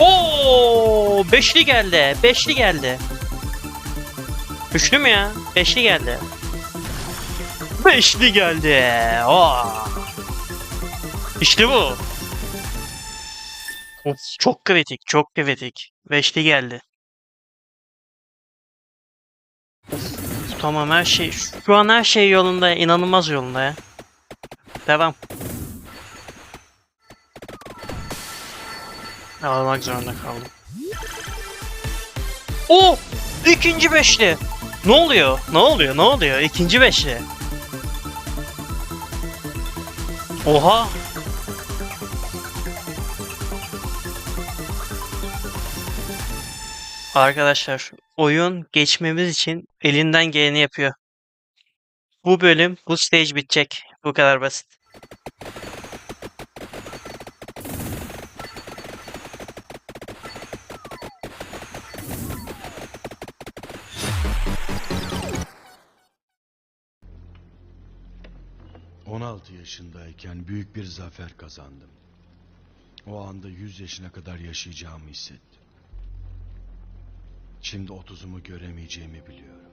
Oo, beşli geldi. Beşli geldi. Üçlü mü ya? Beşli geldi. Beşli geldi. Oo. İşte bu. Çok kritik, çok kritik. Beşli geldi. Tamam her şey, şu an her şey yolunda, inanılmaz yolunda ya. Devam. Almak zorunda kaldım. O! İkinci beşli. Ne oluyor? Ne oluyor? Ne oluyor? İkinci beşli. Oha! Arkadaşlar, oyun geçmemiz için elinden geleni yapıyor. Bu bölüm, bu stage bitecek. Bu kadar basit. — 16 yaşındayken büyük bir zafer kazandım. O anda 100 yaşına kadar yaşayacağımı hissettim. Şimdi 30'umu göremeyeceğimi biliyorum.